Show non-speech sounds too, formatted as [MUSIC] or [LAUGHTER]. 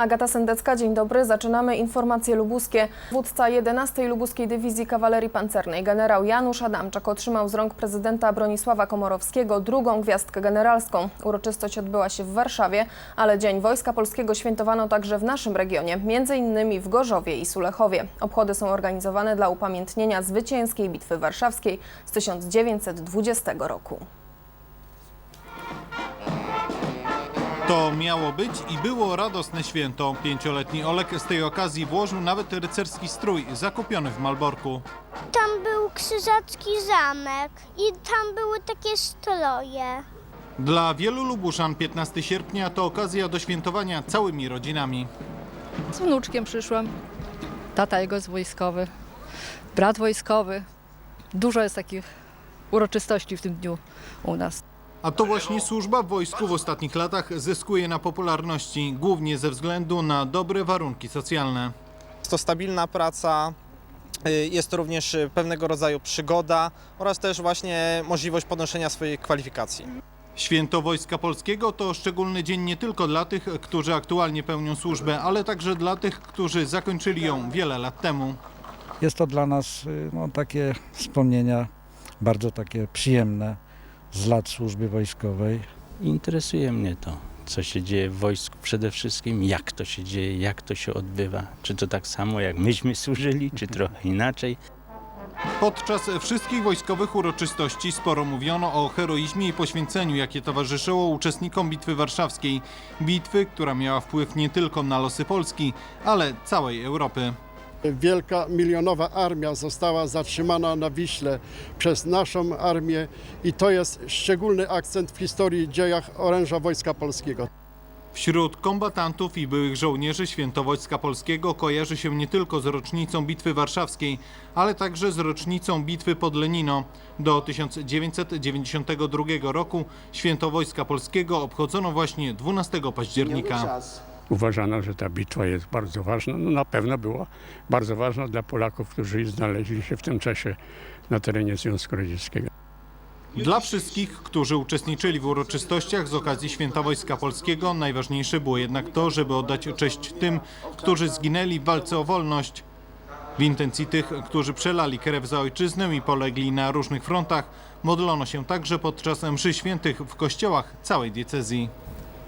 Agata Sendecka, dzień dobry. Zaczynamy informacje lubuskie. Wódca 11 Lubuskiej Dywizji Kawalerii Pancernej, generał Janusz Adamczak, otrzymał z rąk prezydenta Bronisława Komorowskiego drugą gwiazdkę generalską. Uroczystość odbyła się w Warszawie, ale Dzień Wojska Polskiego świętowano także w naszym regionie, między innymi w Gorzowie i Sulechowie. Obchody są organizowane dla upamiętnienia zwycięskiej Bitwy Warszawskiej z 1920 roku. To miało być i było radosne święto. Pięcioletni Olek z tej okazji włożył nawet rycerski strój zakupiony w Malborku. Tam był krzyżacki zamek i tam były takie stroje. Dla wielu Lubuszan 15 sierpnia to okazja do świętowania całymi rodzinami. Z wnuczkiem przyszłam. Tata jego jest wojskowy, brat wojskowy. Dużo jest takich uroczystości w tym dniu u nas. A to właśnie służba w wojsku w ostatnich latach zyskuje na popularności, głównie ze względu na dobre warunki socjalne. Jest to stabilna praca, y, jest to również y, pewnego rodzaju przygoda oraz też właśnie możliwość podnoszenia swojej kwalifikacji. Święto Wojska Polskiego to szczególny dzień nie tylko dla tych, którzy aktualnie pełnią służbę, ale także dla tych, którzy zakończyli ją wiele lat temu. Jest to dla nas y, no, takie wspomnienia bardzo takie przyjemne z lat służby wojskowej. Interesuje mnie to, co się dzieje w wojsku przede wszystkim, jak to się dzieje, jak to się odbywa. Czy to tak samo jak myśmy służyli, czy [LAUGHS] trochę inaczej. Podczas wszystkich wojskowych uroczystości sporo mówiono o heroizmie i poświęceniu, jakie towarzyszyło uczestnikom Bitwy Warszawskiej. Bitwy, która miała wpływ nie tylko na losy Polski, ale całej Europy. Wielka milionowa armia została zatrzymana na Wiśle przez naszą armię i to jest szczególny akcent w historii dziejach oręża Wojska Polskiego. Wśród kombatantów i byłych żołnierzy Święto Wojska Polskiego kojarzy się nie tylko z rocznicą Bitwy Warszawskiej, ale także z rocznicą Bitwy pod Lenino. Do 1992 roku Święto Wojska Polskiego obchodzono właśnie 12 października. Uważano, że ta bitwa jest bardzo ważna. No na pewno była bardzo ważna dla Polaków, którzy znaleźli się w tym czasie na terenie Związku Radzieckiego. Dla wszystkich, którzy uczestniczyli w uroczystościach z okazji Święta Wojska Polskiego, najważniejsze było jednak to, żeby oddać cześć tym, którzy zginęli w walce o wolność. W intencji tych, którzy przelali krew za ojczyznę i polegli na różnych frontach, modlono się także podczas mszy świętych w kościołach całej diecezji.